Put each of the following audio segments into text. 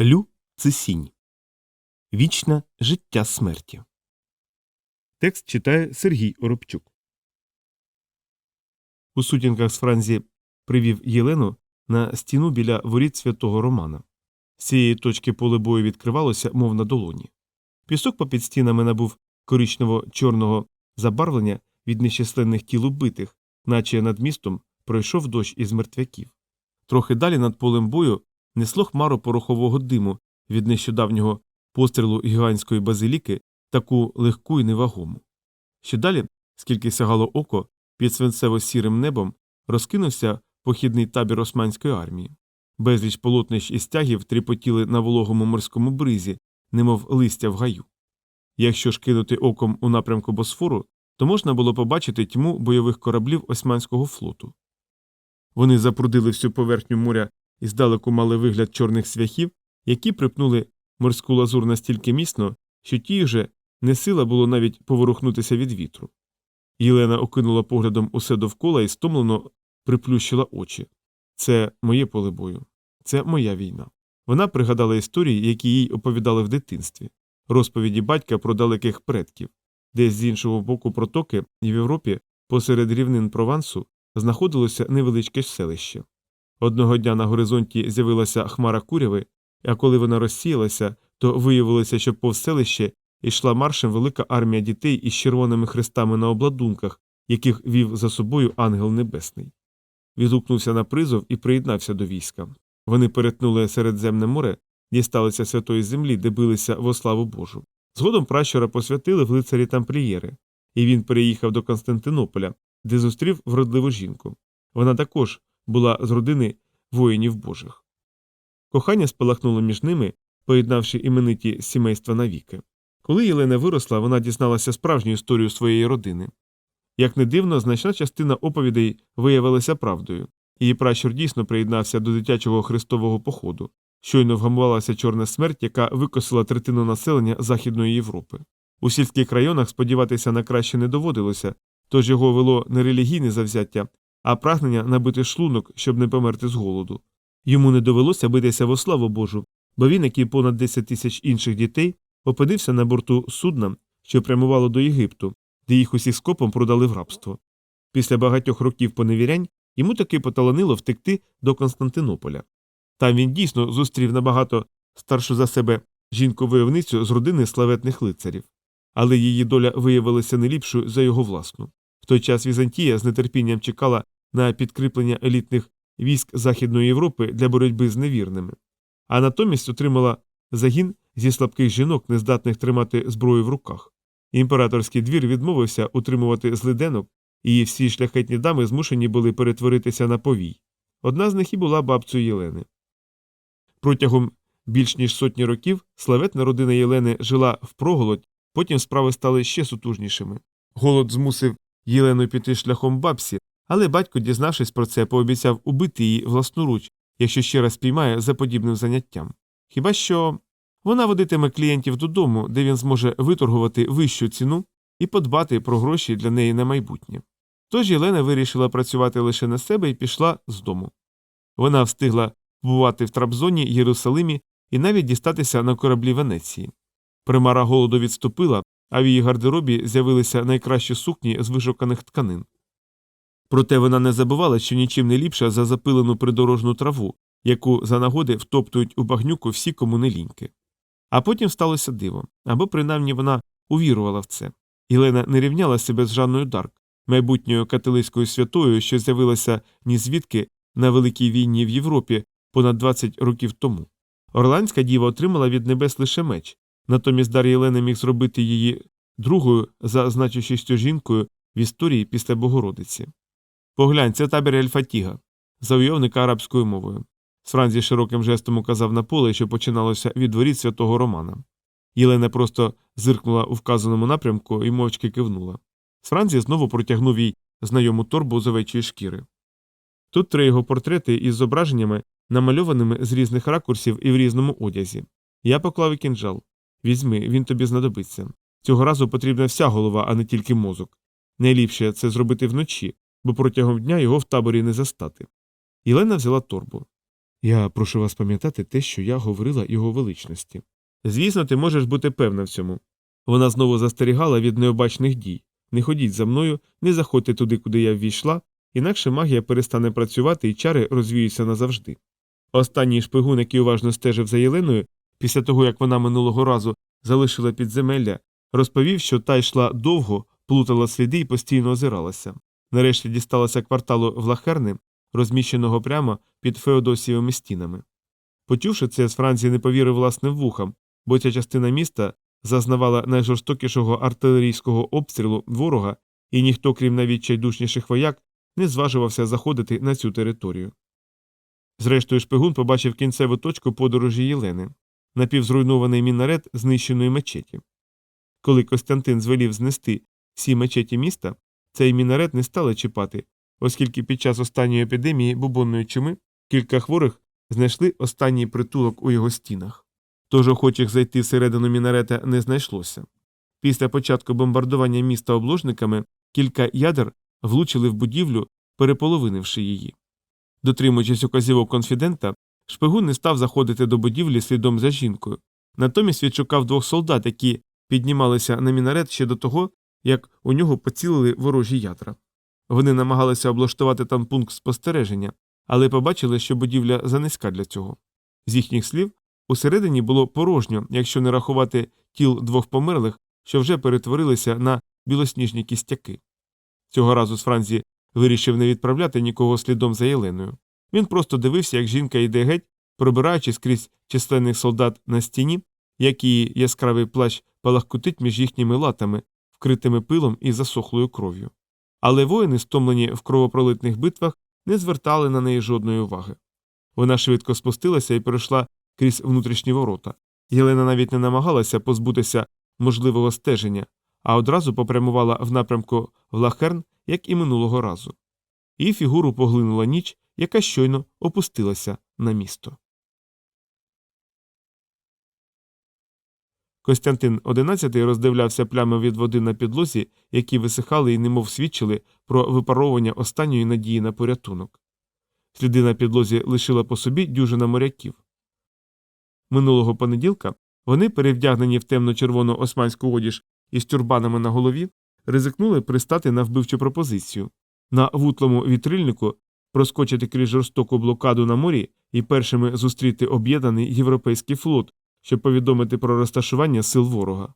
Лю Цисінь. Вічне життя смерті. Текст читає Сергій Оробчук. У сутінках з Франзі привів Єлену на стіну біля воріт святого Романа. З цієї точки поле бою відкривалося, мов на долоні. Пісок попід стінами набув коричнево-чорного забарвлення від нещасленних тіл убитих, наче над містом пройшов дощ із мертвяків. Трохи далі над полем бою несло хмару порохового диму від нещодавнього пострілу гігантської базиліки, таку легку і невагому. Ще далі, скільки сягало око, під свинцево-сірим небом розкинувся похідний табір османської армії. Безліч полотнищ і стягів тріпотіли на вологому морському бризі, немов листя в гаю. Якщо ж кинути оком у напрямку Босфору, то можна було побачити тьму бойових кораблів османського флоту. Вони запрудили всю поверхню моря і здалеку мали вигляд чорних свяхів, які припнули морську лазур настільки міцно, що тій вже не сила було навіть поворухнутися від вітру. Єлена окинула поглядом усе довкола і стомлено приплющила очі. Це моє поле бою, це моя війна. Вона пригадала історії, які їй оповідали в дитинстві, розповіді батька про далеких предків, десь з іншого боку протоки і в Європі, посеред рівнин Провансу, знаходилося невеличке селище. Одного дня на горизонті з'явилася хмара куряви, а коли вона розсіялася, то виявилося, що повз селище йшла маршем велика армія дітей із червоними хрестами на обладунках, яких вів за собою ангел небесний. Відгукнувся на призов і приєднався до війська. Вони перетнули Середземне море, дісталися святої землі, де билися во славу Божу. Згодом пращура посвятили в лицарі тамплієри, і він переїхав до Константинополя, де зустрів вродливу жінку. Вона також була з родини воїнів Божих. Кохання спалахнуло між ними, поєднавши імениті сімейства навіки. Коли Єлена виросла, вона дізналася справжню історію своєї родини. Як не дивно, значна частина оповідей виявилася правдою. Її пращур дійсно приєднався до дитячого хрестового походу. Щойно вгамувалася чорна смерть, яка викосила третину населення Західної Європи. У сільських районах сподіватися на краще не доводилося, тож його вело не релігійне завзяття, а прагнення набити шлунок, щоб не померти з голоду. Йому не довелося битися во славу Божу, бо він, як і понад 10 тисяч інших дітей, опинився на борту судна, що прямувало до Єгипту, де їх усіх скопом продали в рабство. Після багатьох років поневірянь йому таки поталанило втекти до Константинополя. Там він дійсно зустрів набагато старшу за себе жінку-войовницю з родини славетних лицарів, але її доля виявилася не ліпшою за його власну. Той час Візантія з нетерпінням чекала на підкріплення елітних військ Західної Європи для боротьби з невірними, а натомість отримала загін зі слабких жінок, нездатних тримати зброю в руках. Імператорський двір відмовився утримувати злиденок, і всі шляхетні дами змушені були перетворитися на повій. Одна з них і була бабцею Єлени. Протягом більш ніж сотні років славетна родина Єлени жила впроголодь, потім справи стали ще сутужнішими. Голод змусив Єлену піти шляхом бабсі, але батько, дізнавшись про це, пообіцяв убити її власноруч, якщо ще раз спіймає за подібним заняттям. Хіба що вона водитиме клієнтів додому, де він зможе виторгувати вищу ціну і подбати про гроші для неї на майбутнє. Тож Єлена вирішила працювати лише на себе і пішла з дому. Вона встигла побувати в Трабзоні, Єрусалимі і навіть дістатися на кораблі Венеції. Примара голоду відступила, а в її гардеробі з'явилися найкращі сукні з вишуканих тканин. Проте вона не забувала, що нічим не ліпша за запилену придорожну траву, яку за нагоди втоптують у багнюку всі кому. А потім сталося диво, або принаймні вона увірувала в це. Єлена не рівняла себе з Жанною Дарк, майбутньою католицькою святою, що з'явилася ні звідки на великій війні в Європі понад 20 років тому. Орландська діва отримала від небес лише меч, натомість дар Єлени міг зробити її другою за значущістю жінкою в історії після Богородиці. Поглянь, це табір Ельфатіга, завойовника арабською мовою. Сфранзі широким жестом указав на поле, що починалося від воріт святого Романа. Єлена просто зиркнула у вказаному напрямку і мовчки кивнула. Сфранзі знову протягнув їй знайому торбу з овечої шкіри. Тут три його портрети із зображеннями, намальованими з різних ракурсів і в різному одязі. Я поклав і кінжал. Візьми, він тобі знадобиться. Цього разу потрібна вся голова, а не тільки мозок. Найліпше це зробити вночі, бо протягом дня його в таборі не застати. Єлена взяла торбу. Я прошу вас пам'ятати те, що я говорила його величності. Звісно, ти можеш бути певна в цьому. Вона знову застерігала від необачних дій не ходіть за мною, не заходьте туди, куди я ввійшла, інакше магія перестане працювати і чари розвіються назавжди. Останній шпигун, який уважно стежив за Єленою, після того як вона минулого разу залишила підземелля, розповів, що та йшла довго, плутала сліди і постійно озиралася. Нарешті дісталася кварталу Влахерни, розміщеного прямо під Феодосієвими стінами. Почувши це, з Франції не повірив власним вухам, бо ця частина міста зазнавала найжорстокішого артилерійського обстрілу ворога, і ніхто, крім найвідчайдушніших вояк, не зважувався заходити на цю територію. Зрештою, шпигун побачив кінцеву точку подорожі Єлени напівзруйнований мінарет знищеної мечеті. Коли Костянтин звелів знести всі мечеті міста, цей мінарет не стали чіпати, оскільки під час останньої епідемії бубонної чуми кілька хворих знайшли останній притулок у його стінах. Тож охочих зайти всередину мінарета не знайшлося. Після початку бомбардування міста обложниками кілька ядер влучили в будівлю, переполовинивши її. Дотримуючись указівок конфідента, шпигун не став заходити до будівлі слідом за жінкою. Натомість відшукав двох солдат, які піднімалися на мінарет ще до того, як у нього поцілили ворожі ядра. Вони намагалися облаштувати там пункт спостереження, але побачили, що будівля занизька для цього. З їхніх слів, усередині було порожньо, якщо не рахувати тіл двох померлих, що вже перетворилися на білосніжні кістяки. Цього разу з Франзі вирішив не відправляти нікого слідом за Єленою. Він просто дивився, як жінка йде геть, пробираючись крізь численних солдат на стіні, як її яскравий плащ палахкотить між їхніми латами, вкритими пилом і засохлою кров'ю. Але воїни, стомлені в кровопролитних битвах, не звертали на неї жодної уваги. Вона швидко спустилася і перейшла крізь внутрішні ворота. Єлена навіть не намагалася позбутися можливого стеження, а одразу попрямувала в напрямку Влахерн, як і минулого разу. Її фігуру поглинула ніч, яка щойно опустилася на місто. Костянтин XI роздивлявся плями від води на підлозі, які висихали і немов свідчили про випаровування останньої надії на порятунок. Сліди на підлозі лишила по собі дюжина моряків. Минулого понеділка вони, перевдягнені в темно-червону османську одіж із тюрбанами на голові, ризикнули пристати на вбивчу пропозицію на вутлому вітрильнику проскочити крізь жорстоку блокаду на морі і першими зустріти об'єднаний європейський флот, щоб повідомити про розташування сил ворога.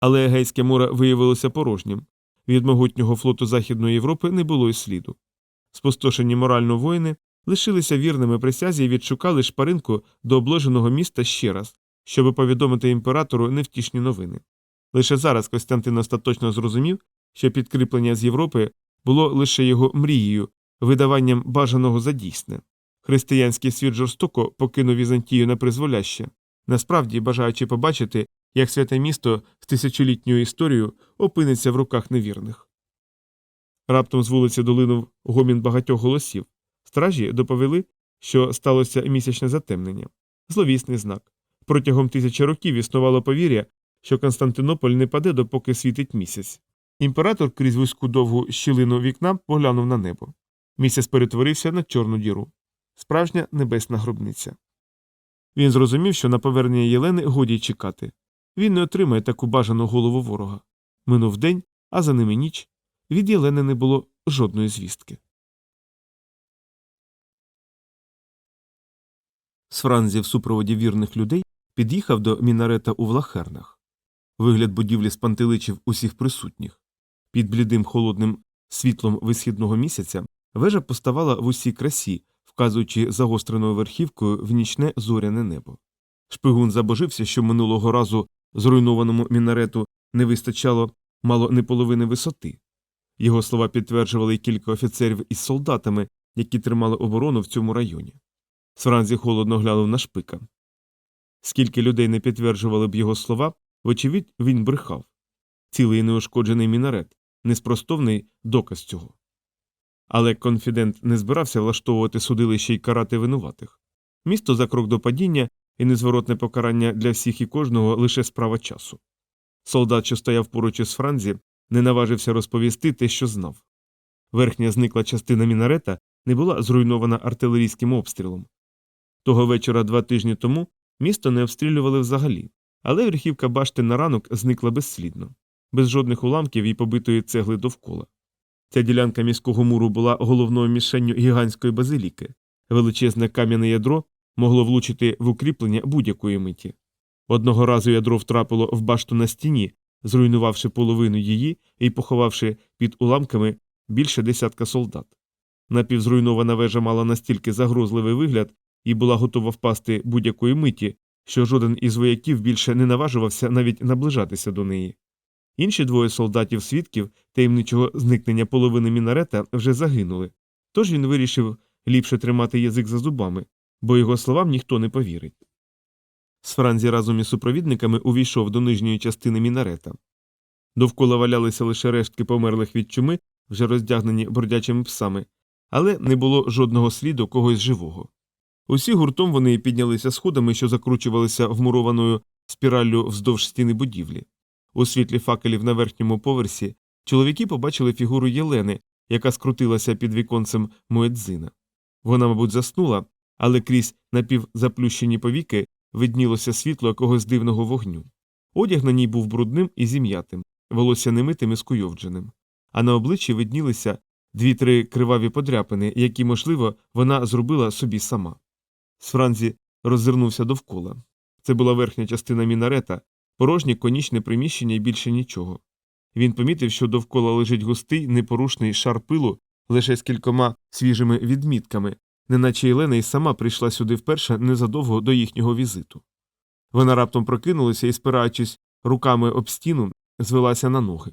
Але Егейське море виявилося порожнім від могутнього флоту Західної Європи не було й сліду. Спустошені морально воїни лишилися вірними присязі і відшукали шпаринку до обложеного міста ще раз, щоб повідомити імператору невтішні новини. Лише зараз Костянтин остаточно зрозумів, що підкріплення з Європи було лише його мрією, видаванням бажаного за дійсне. Християнський світ жорстоко покинув Візантію на призволяще, насправді бажаючи побачити, як святе місто з тисячолітньою історією опиниться в руках невірних. Раптом з вулиці долинув гомін багатьох голосів. Стражі доповіли, що сталося місячне затемнення, зловісний знак. Протягом тисячі років існувало повір'я, що Константинополь не паде, допоки світить місяць. Імператор крізь вузьку довгу щілину вікна поглянув на небо. Місяць перетворився на чорну діру. Справжня небесна гробниця. Він зрозумів, що на повернення Єлени годі чекати. Він не отримає таку бажану голову ворога. Минув день, а за ними ніч. Від Єлени не було жодної звістки. З Франзі в супроводі вірних людей під'їхав до мінарета у Влахернах. Вигляд будівлі спантеличив усіх присутніх. Під блідим холодним світлом висхідного місяця вежа поставала в усій красі, вказуючи загостреною верхівкою в нічне зоряне небо. Шпигун забожився, що минулого разу зруйнованому мінарету не вистачало мало не половини висоти. Його слова підтверджували й кілька офіцерів із солдатами, які тримали оборону в цьому районі. Сфранзі холодно глянув на шпика. Скільки людей не підтверджували б його слова, вочевидь, він брехав. Цілий неушкоджений мінарет, неспростовний доказ цього. Але конфідент не збирався влаштовувати судилище й карати винуватих. Місто за крок до падіння і незворотне покарання для всіх і кожного лише справа часу. Солдат, що стояв поруч із Франзі, не наважився розповісти те, що знав. Верхня зникла частина мінарета не була зруйнована артилерійським обстрілом. Того вечора два тижні тому місто не обстрілювали взагалі, але верхівка башти на ранок зникла безслідно, без жодних уламків і побитої цегли довкола. Ця ділянка міського муру була головною мішенню гігантської базиліки. Величезне кам'яне ядро могло влучити в укріплення будь-якої миті. Одного разу ядро втрапило в башту на стіні, зруйнувавши половину її і поховавши під уламками більше десятка солдат. Напівзруйнована вежа мала настільки загрозливий вигляд і була готова впасти будь-якої миті, що жоден із вояків більше не наважувався навіть наближатися до неї. Інші двоє солдатів свідків таємничого зникнення половини мінарета вже загинули, тож він вирішив ліпше тримати язик за зубами, бо його словам ніхто не повірить. Сфранзі разом із супровідниками увійшов до нижньої частини мінарета. Довкола валялися лише рештки померлих від чуми, вже роздягнені бродячими псами, але не було жодного сліду когось живого. Усі гуртом вони піднялися сходами, що закручувалися вмурованою спіраллю вздовж стіни будівлі. У світлі факелів на верхньому поверсі чоловіки побачили фігуру Єлени, яка скрутилася під віконцем Моедзина. Вона, мабуть, заснула, але крізь напівзаплющені повіки виднілося світло якогось дивного вогню. Одяг на ній був брудним і зім'ятим, волосся немитим і скуйовдженим, а на обличчі виднілися дві-три криваві подряпини, які, можливо, вона зробила собі сама. Сфранзі роззирнувся довкола. Це була верхня частина мінарета, порожнє конічне приміщення і більше нічого. Він помітив, що довкола лежить густий, непорушний шар пилу лише з кількома свіжими відмітками, неначе Єлена й сама прийшла сюди вперше незадовго до їхнього візиту. Вона раптом прокинулася і, спираючись руками об стіну, звелася на ноги.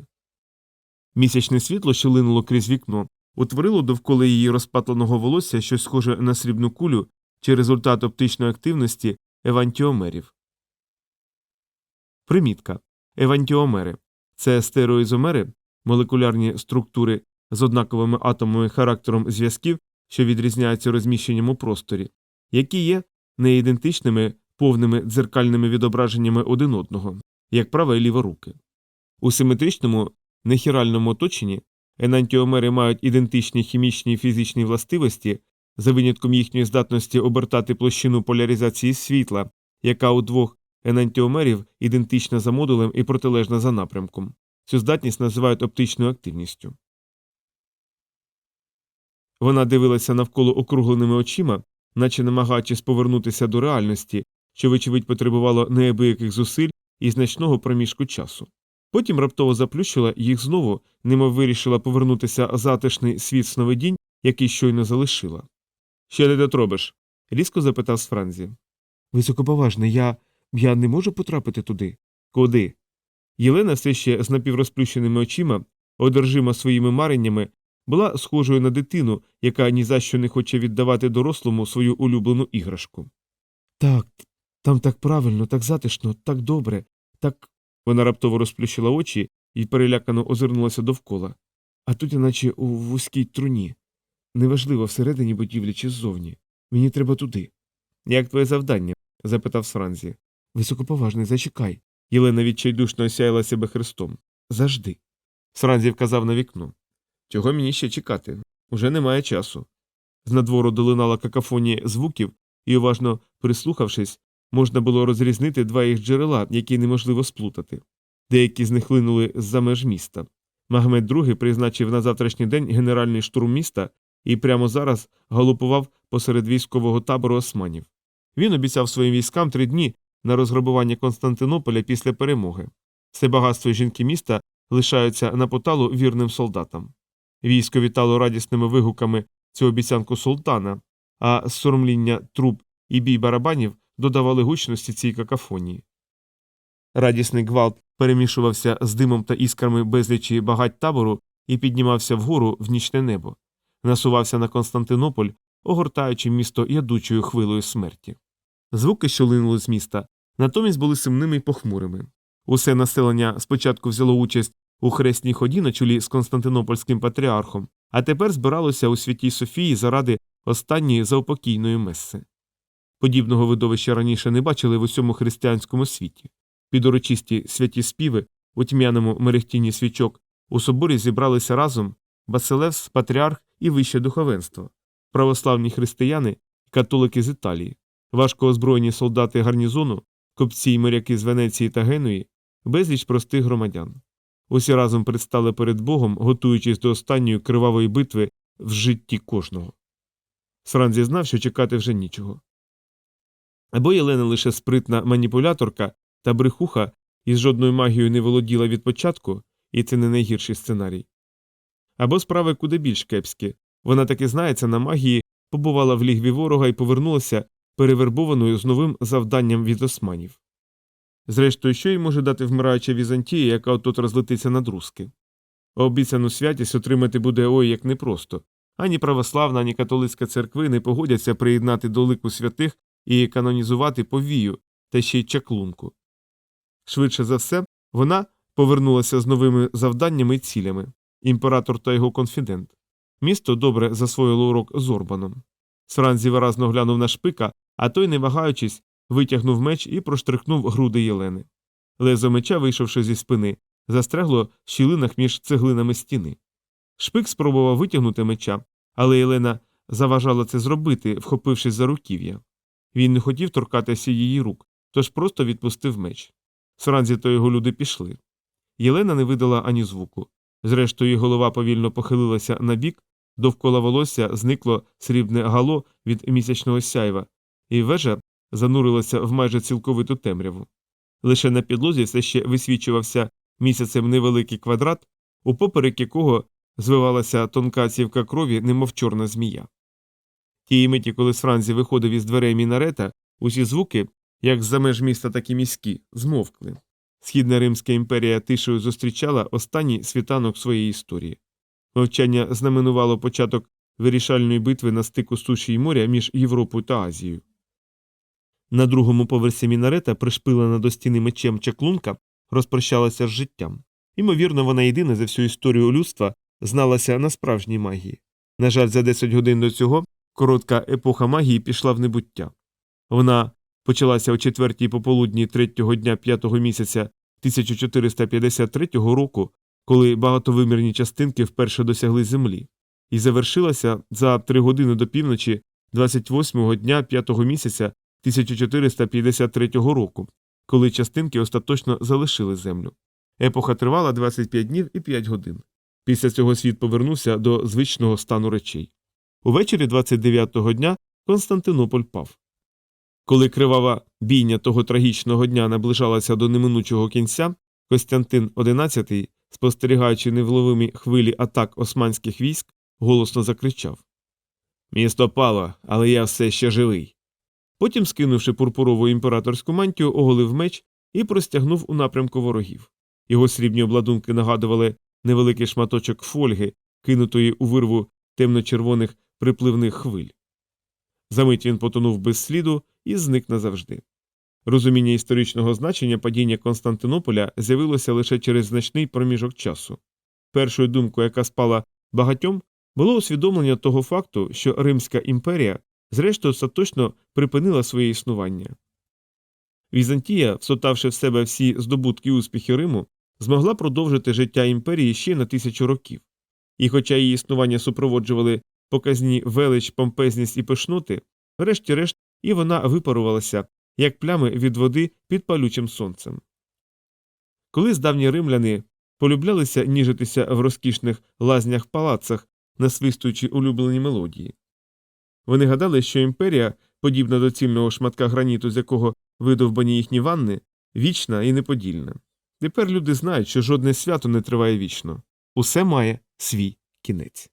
Місячне світло, що линуло крізь вікно, утворило довкола її розпатленого волосся щось схоже на срібну кулю чи результат оптичної активності евантіомерів. Примітка. Евантіомери це стероізомери, молекулярні структури з однаковими атомами характером зв'язків, що відрізняються розміщенням у просторі, які є неідентичними повними дзеркальними відображеннями один одного, як права і ліва руки. У симетричному нехіральному оточенні енантіомери мають ідентичні хімічні і фізичні властивості, за винятком їхньої здатності обертати площину поляризації світла, яка у двох енантіомерів ідентична за модулем і протилежна за напрямком. Цю здатність називають оптичною активністю. Вона дивилася навколо округленими очима, наче намагаючись повернутися до реальності, що, вочевидь, потребувало неабияких зусиль і значного проміжку часу. Потім раптово заплющила їх знову, немов вирішила повернутися затишний світ сновидінь, який щойно залишила. Що ти тут робиш? різко запитав Сфранзі. Високоповажний, я. Я не можу потрапити туди. Куди? Єлена все ще з напіврозплющеними очима, одержима своїми мареннями, була схожою на дитину, яка ні за що не хоче віддавати дорослому свою улюблену іграшку. Так, там так правильно, так затишно, так добре, так. Вона раптово розплющила очі і перелякано озирнулася довкола. А тут, іначе у вузькій труні. Неважливо, всередині будівлі чи ззовні. Мені треба туди. Як твоє завдання? запитав Сранзі. Високоповажний, зачекай. Єлена відчайдушно осяяла себе хрестом. Завжди. Сранзі вказав на вікно. Чого мені ще чекати? Уже немає часу. З надвору долинала какафонія звуків, і, уважно прислухавшись, можна було розрізнити два їх джерела, які неможливо сплутати. Деякі з них линули з-за меж міста. Магмед II призначив на завтрашній день генеральний штурм міста і прямо зараз галопував посеред військового табору османів. Він обіцяв своїм військам три дні на розграбування Константинополя після перемоги. Все багатство жінки міста лишаються на поталу вірним солдатам. Військо вітало радісними вигуками цю обіцянку султана, а соромління труб і бій барабанів додавали гучності цій какафонії. Радісний гвалт перемішувався з димом та іскрами безлічі багать табору і піднімався вгору в нічне небо, насувався на Константинополь, огортаючи місто ядучою хвилою смерті. Звуки, що линули з міста, натомість були сумними й похмурими. Усе населення спочатку взяло участь у хресній ході на чолі з Константинопольським патріархом, а тепер збиралося у святій Софії заради останньої заупокійної месси. Подібного видовища раніше не бачили в усьому християнському світі. Під урочисті святі співи, у тьмяному мерехтінні свічок, у соборі зібралися разом Басилевс, патріарх і вище духовенство, православні християни католики з Італії. важко озброєні солдати гарнізону, копці й моряки з Венеції та Генуї, безліч простих громадян. Усі разом предстали перед Богом, готуючись до останньої кривавої битви в житті кожного. Сранзі знав, що чекати вже нічого. Або Єлена лише спритна маніпуляторка та брехуха і з жодною магією не володіла від початку, і це не найгірший сценарій. Або справи куди більш кепські. Вона таки знається на магії, побувала в лігві ворога і повернулася перевербованою з новим завданням від османів. Зрештою, що їй може дати вмираюча Візантія, яка отут розлетиться на друзки? Обіцяну святість отримати буде ой як непросто. Ані православна, ані католицька церкви не погодяться приєднати до лику святих і канонізувати повію та ще й чаклунку. Швидше за все, вона повернулася з новими завданнями і цілями імператор та його конфідент. Місто добре засвоїло урок з Орбаном. Сранзі виразно глянув на шпика, а той, не вагаючись, витягнув меч і проштрихнув груди Єлени. Лезо меча, вийшовши зі спини, застрягло в щілинах між цеглинами стіни. Шпик спробував витягнути меча, але Єлена заважала це зробити, вхопившись за руків'я. Він не хотів торкатися її рук, тож просто відпустив меч. Сранзі та його люди пішли. Єлена не видала ані звуку. Зрештою, голова повільно похилилася на бік, довкола волосся зникло срібне гало від місячного сяйва, і вежа занурилася в майже цілковиту темряву. Лише на підлозі все ще висвічувався місяцем невеликий квадрат, у поперек якого звивалася тонка цівка крові, немов чорна змія. Тієї миті, коли Сранзі виходив із дверей мінарета, усі звуки, як з-за меж міста, так і міські, змовкли. Східна Римська імперія тишею зустрічала останній світанок своєї історії. Мовчання знаменувало початок вирішальної битви на стику суші й моря між Європою та Азією. На другому поверсі мінарета, пришпилена до стіни мечем чаклунка, розпрощалася з життям. Імовірно, вона єдина за всю історію людства зналася на справжній магії. На жаль, за 10 годин до цього коротка епоха магії пішла в небуття. Вона почалася о четвертій пополудні третього дня п'ятого місяця 1453 року, коли багатовимірні частинки вперше досягли землі, і завершилася за три години до півночі 28-го дня п'ятого місяця 1453 року, коли частинки остаточно залишили землю. Епоха тривала 25 днів і 5 годин. Після цього світ повернувся до звичного стану речей. Увечері 29-го дня Константинополь пав. Коли кривава бійня того трагічного дня наближалася до неминучого кінця, Костянтин XI, спостерігаючи невловимі хвилі атак османських військ, голосно закричав Місто пало, але я все ще живий. Потім, скинувши пурпурову імператорську мантію, оголив меч і простягнув у напрямку ворогів. Його срібні обладунки нагадували невеликий шматочок фольги, кинутої у вирву темно-червоних припливних хвиль. Замить він потонув без сліду і зник назавжди. Розуміння історичного значення падіння Константинополя з'явилося лише через значний проміжок часу. Першою думкою, яка спала багатьом, було усвідомлення того факту, що Римська імперія, зрештою, остаточно припинила своє існування. Візантія, всотавши в себе всі здобутки успіхи Риму, змогла продовжити життя імперії ще на тисячу років. І хоча її існування супроводжували показні велич, помпезність і пишноти, врешті-решт і вона випарувалася, як плями від води під палючим сонцем. Колись давні римляни полюблялися ніжитися в розкішних лазнях палацах, насвистуючи улюблені мелодії. Вони гадали, що імперія, подібна до цільного шматка граніту, з якого видовбані їхні ванни, вічна і неподільна. Тепер люди знають, що жодне свято не триває вічно усе має свій кінець.